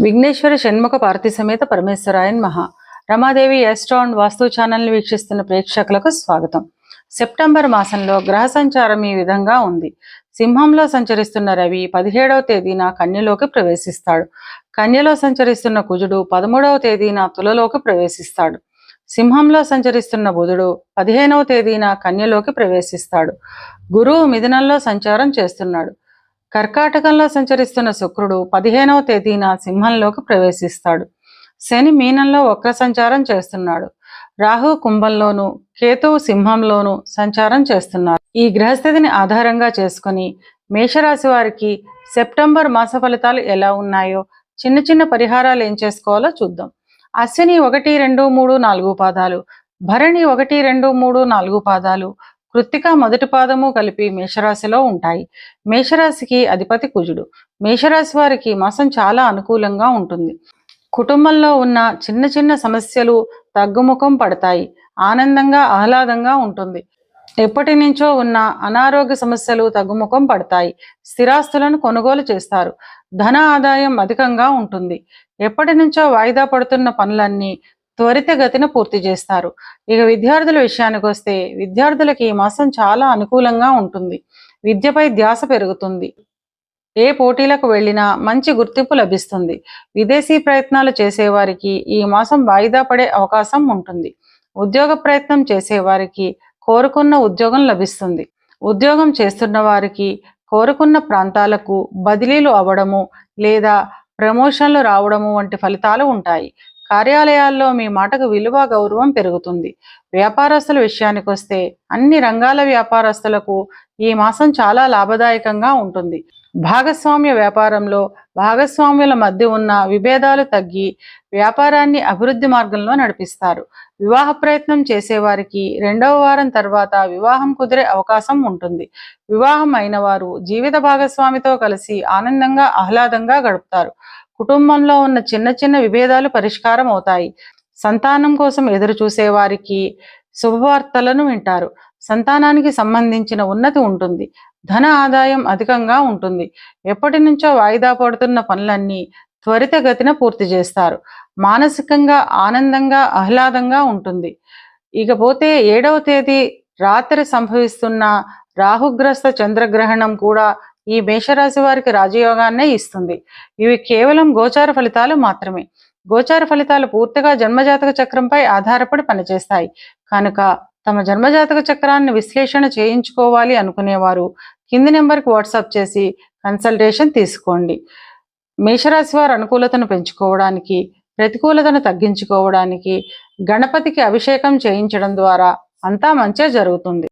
విఘ్నేశ్వర షణ్ముఖ పార్థి సమేత పరమేశ్వరాయన్ మహా. రమాదేవి ఎస్ట్రాన్ వాస్తు ఛానల్ని వీక్షిస్తున్న ప్రేక్షకులకు స్వాగతం. సెప్టెంబర్ మాసంలో గ్రహ సంచారం ఈ విధంగా ఉంది. సింహంలో సంచరిస్తున్న రవి పదిహేడవ తేదీన కన్యలోకి ప్రవేశిస్తాడు. కన్యలో సంచరిస్తున్న కుజుడు పదమూడవ తేదీన తులలోకి ప్రవేశిస్తాడు. సింహంలో సంచరిస్తున్న బుధుడు పదిహేనవ తేదీన కన్యలోకి ప్రవేశిస్తాడు. గురువు మిథునంలో సంచారం చేస్తున్నాడు. కర్కాటకంలో సంచరిస్తున్న శుక్రుడు పదిహేనవ తేదీన సింహంలోకి ప్రవేశిస్తాడు. శని మీనంలో వక్ర సంచారం చేస్తున్నాడు. రాహు కుంభంలోను కేతువు సింహంలోను సంచారం చేస్తున్నారు. ఈ గ్రహస్థితిని ఆధారంగా చేసుకుని మేషరాశి వారికి సెప్టెంబర్ మాస ఫలితాలు ఎలా ఉన్నాయో చిన్న చిన్న పరిహారాలు ఏం చేసుకోవాలో చూద్దాం. అశ్విని ఒకటి రెండు మూడు నాలుగు పాదాలు. భరణి ఒకటి రెండు మూడు నాలుగు పాదాలు. కృత్తిక మొదటి పాదము కలిపి మేషరాశిలో ఉంటాయి. మేషరాశికి అధిపతి కుజుడు. మేషరాశి వారికి మాసం చాలా అనుకూలంగా ఉంటుంది. కుటుంబంలో ఉన్న చిన్న చిన్న సమస్యలు తగ్గుముఖం పడతాయి. ఆనందంగా ఆహ్లాదంగా ఉంటుంది. ఎప్పటి నుంచో ఉన్న అనారోగ్య సమస్యలు తగ్గుముఖం పడతాయి. స్థిరాస్తులను కొనుగోలు చేస్తారు. ధన ఆదాయం అధికంగా ఉంటుంది. ఎప్పటి నుంచో వాయిదా పడుతున్న పనులన్నీ త్వరితగతిన పూర్తి చేస్తారు. ఇక విద్యార్థుల విషయానికి వస్తే విద్యార్థులకి ఈ మాసం చాలా అనుకూలంగా ఉంటుంది. విద్యపై ధ్యాస పెరుగుతుంది. ఏ పోటీలకు వెళ్ళినా మంచి గుర్తింపు లభిస్తుంది. విదేశీ ప్రయత్నాలు చేసేవారికి ఈ మాసం వాయిదా పడే అవకాశం ఉంటుంది. ఉద్యోగ ప్రయత్నం చేసేవారికి కోరుకున్న ఉద్యోగం లభిస్తుంది. ఉద్యోగం చేస్తున్న వారికి కోరుకున్న ప్రాంతాలకు బదిలీలు అవ్వడము లేదా ప్రమోషన్లు రావడము వంటి ఫలితాలు ఉంటాయి. కార్యాలయాల్లో మీ మాటకు విలువ గౌరవం పెరుగుతుంది. వ్యాపారస్తుల విషయానికి వస్తే అన్ని రంగాల వ్యాపారస్తులకు ఈ మాసం చాలా లాభదాయకంగా ఉంటుంది. భాగస్వామ్య వ్యాపారంలో భాగస్వాముల మధ్య ఉన్న విభేదాలు తగ్గి వ్యాపారాన్ని అభివృద్ధి మార్గంలో నడిపిస్తారు. వివాహ ప్రయత్నం చేసేవారికి రెండవ వారం తర్వాత వివాహం కుదిరే అవకాశం ఉంటుంది. వివాహం అయిన వారు జీవిత భాగస్వామితో కలిసి ఆనందంగా ఆహ్లాదంగా గడుపుతారు. కుటుంబంలో ఉన్న చిన్న చిన్న విభేదాలు పరిష్కారం అవుతాయి. సంతానం కోసం ఎదురు చూసే వారికి శుభవార్తలను వింటారు. సంతానానికి సంబంధించిన ఉన్నతి ఉంటుంది. ధన ఆదాయం అధికంగా ఉంటుంది. ఎప్పటి నుంచో వాయిదా పడుతున్న పనులన్నీ త్వరితగతిన పూర్తి చేస్తారు. మానసికంగా ఆనందంగా ఆహ్లాదంగా ఉంటుంది. ఇకపోతే ఏడవ తేదీ రాత్రి సంభవిస్తున్న రాహుగ్రస్త చంద్రగ్రహణం కూడా ఈ మేషరాశి వారికి రాజయోగాన్నే ఇస్తుంది. ఇవి కేవలం గోచార ఫలితాలు మాత్రమే. గోచార ఫలితాలు పూర్తిగా జన్మజాతక చక్రంపై ఆధారపడి పనిచేస్తాయి. కనుక తమ జన్మజాతక చక్రాన్ని విశ్లేషణ చేయించుకోవాలి అనుకునేవారు. కింది నెంబర్కి వాట్సాప్ చేసి కన్సల్టేషన్ తీసుకోండి. మేషరాశి వారు అనుకూలతను పెంచుకోవడానికి ప్రతికూలతను తగ్గించుకోవడానికి గణపతికి అభిషేకం చేయించడం ద్వారా అంతా మంచే జరుగుతుంది.